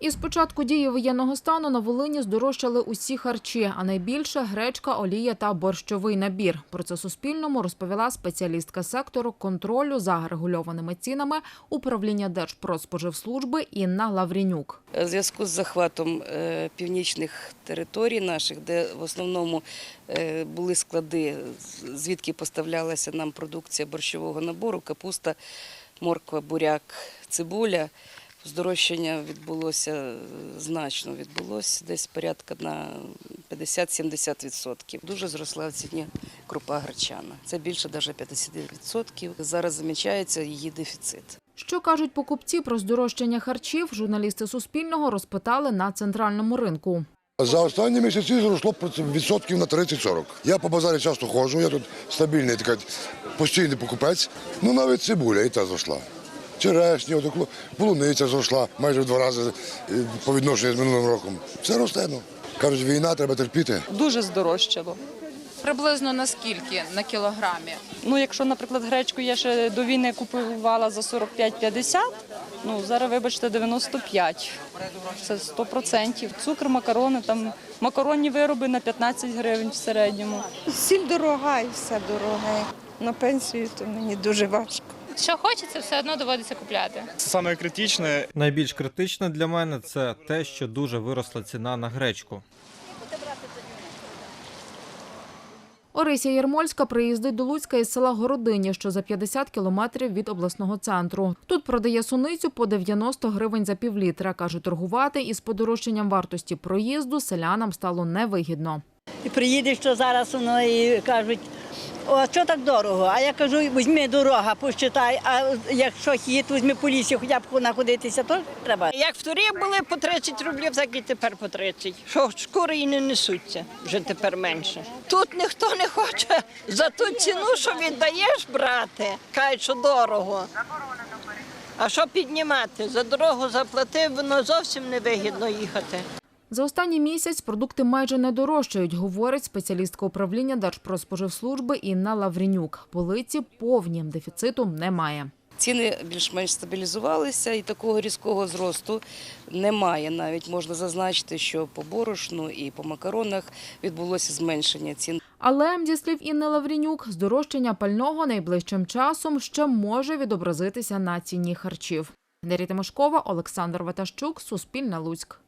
Із початку дії воєнного стану на Волині здорожчали усі харчі, а найбільше гречка, олія та борщовий набір. Про це Суспільному розповіла спеціалістка сектору контролю за регульованими цінами управління Держпродспоживслужби Інна Лаврінюк. У зв'язку з захватом е, північних територій наших, де в основному е, були склади, звідки поставлялася нам продукція борщового набору, капуста, морква, буряк, цибуля. Здорожчання відбулося е, значно, відбулося десь порядка на 50-70%. Дуже зросла в ціні крупа гречана. Це більше навіть 50%. Зараз замічається її дефіцит. Що кажуть покупці про здорожчання харчів, журналісти Суспільного розпитали на центральному ринку. За останні місяці зросло відсотків на 30-40. Я по базарі часто ходжу, я тут стабільний такий постійний покупець. Ну навіть цибуля і та зросла. Окло- полуниця зросла майже в два рази е, по відношенню з минулим роком. Все росте. Ну. Кажуть, війна, треба терпіти. Дуже здорожчало. Приблизно наскільки на кілограмі? Ну, якщо, наприклад, гречку я ще до війни купувала за 45-50, ну зараз, вибачте, 95. Це 100%. Цукор, макарони, там макаронні вироби на 15 гривень в середньому. Сіль дорога і все дороге. На пенсію то мені дуже важко. Що хочеться, все одно доводиться купляти. Саме критичне Найбільш критичне для мене це те, що дуже виросла ціна на гречку. Орися Єрмольська приїздить до Луцька із села Городині, що за 50 кілометрів від обласного центру. Тут продає суницю по 90 гривень за півлітра. Каже, торгувати із подорожчанням вартості проїзду селянам стало невигідно. І приїдеш, що зараз воно і кажуть, о, що так дорого? А я кажу, візьми дорога, посчитай, а якщо хід, візьми по лісі, хоча б находитися, то треба. Як в турі були по 30 рублів, так і тепер по 30. Що шкури і не несуться, вже тепер менше. Тут ніхто не хоче за ту ціну, що віддаєш, брати, кажуть, що дорого. А що піднімати? За дорогу заплатив, воно зовсім не вигідно їхати. За останній місяць продукти майже не дорожчають, говорить спеціалістка управління Держпродспоживслужби Інна Лаврінюк. Полиці повні, дефіциту немає. Ціни більш-менш стабілізувалися і такого різкого зросту немає. Навіть можна зазначити, що по борошну і по макаронах відбулося зменшення цін. Але, зі слів Інни Лаврінюк, здорожчання пального найближчим часом ще може відобразитися на ціні харчів. Дар'я Тимошкова, Олександр Ватащук, Суспільне Луцьк.